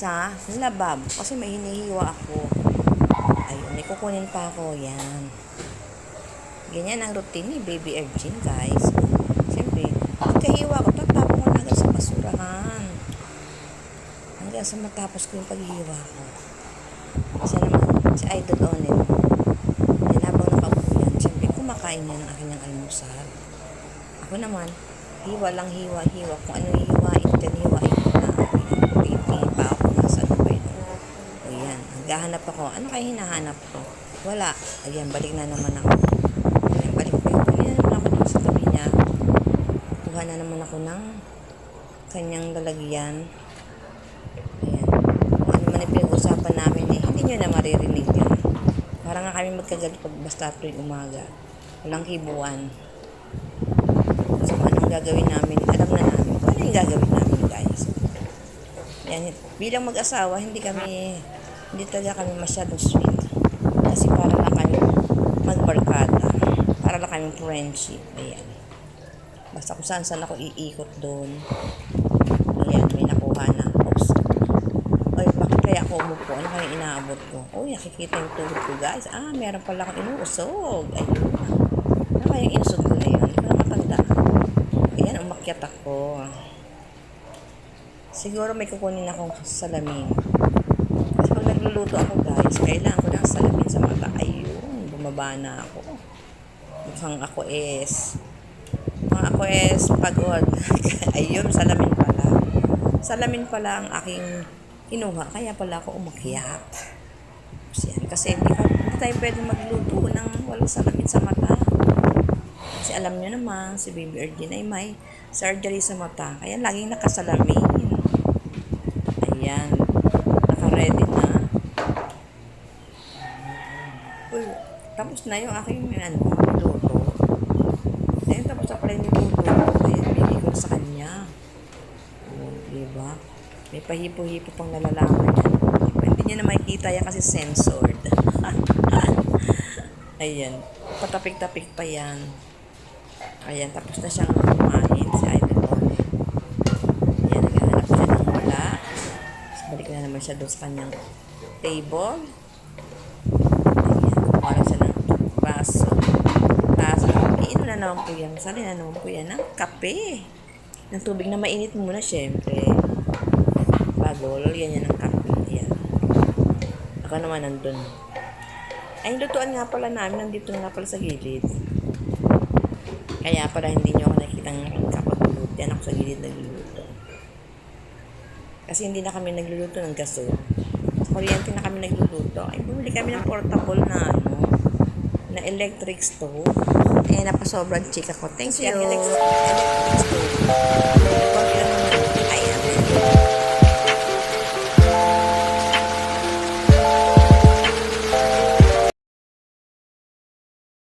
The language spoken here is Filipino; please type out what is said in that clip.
sa labab kasi may hinihiwa ako. Ayun, may kukunin pa ako. Yan. Ganyan ang routine ni Baby Ergin, guys. Siyempre, pagkahiwa ko, tatapon ko na agad sa basurahan. Hanggang sa matapos ko yung paghihiwa ko. Siya naman, si Idol Onen. Yan habang nakaupo yan, siyempre kumakain yan ng aking almusal. Ako naman, hiwa lang hiwa, hiwa. Kung ano hiwain dyan, hiwain ko na. Tingin pa ako, nasa ano ba yun? O yan, naghahanap ako. Ano kaya hinahanap ko? Wala. Ayan, balik na naman ako. Ayan, balik ko. Tumingin na naman ako dun sa tabi niya. Kuha na naman ako ng kanyang lalagyan. Ayan. Kung ano man yung pinag-usapan namin eh, hindi nyo na maririnig yun. Parang nga kami magkagalit pag basta tuwing umaga. Walang kibuan. So, anong gagawin namin? Alam na namin ano yung gagawin namin, guys. Yan, bilang mag-asawa, hindi kami, hindi talaga kami masyadong sweet. Kasi para lang kami magbarkada. Para lang kami friendship. Ayan. Basta kung saan saan ako iikot doon. Ayan, may nakuha na. Oops. Oy, bakit kaya ako umupo? Ano kaya inaabot ko? Uy, nakikita yung tulog ko, guys. Ah, meron pala akong inuusog. Ayun. Ano kaya yung inusog ko na yun? Hindi ko na. Ayan, umakyat ako. Siguro may kukunin akong salamin. Nagluluto ako, guys, kailangan ko ng salamin sa mata. Ayun, bumaba na ako. Mukhang ako is Mukhang ako is pagod. Ayun, salamin pala. Salamin pala ang aking kinuha. Kaya pala ako umakyat. Yan. Kasi hindi, ka, hindi tayo pwede magluto ng walang salamin sa mata. Kasi alam nyo naman, si Baby Ergin ay may surgery sa mata. Kaya laging nakasalamin. Ayan. Naka-ready na. Uy, tapos na yung aking ano, luto. Ayun, tapos na pala yung niluto ko. Ayan, bigay ko sa kanya. Oh, diba? May pahipo-hipo pang nalalaman yan. Diba? Hindi niya na makikita yan kasi censored. Ayan. Patapik-tapik pa yan. Ayan, tapos na siyang kumain si Idol Ole. Ayan, naghahanap siya ng wala. Tapos balik na naman siya doon sa kanyang table. Ayan, kumuha lang siya ng baso. Tapos, iinom na naman po yan. Sali na naman po yan ng kape. Ng tubig na mainit muna, syempre. Bago, lalagyan niya ng kape. Ayan. Ako naman nandun. Ay, lutuan nga pala namin, nandito nga pala sa gilid. Kaya pala hindi nyo ako nakikita ng kapag luluto. Yan ako sa gilid nagluluto. Kasi hindi na kami nagluluto ng gaso. Sa kuryente na kami nagluluto. Ay, bumili kami ng portable na ano, electric stove. Eh, napasobrang chika ko. Thank you. Electric stove.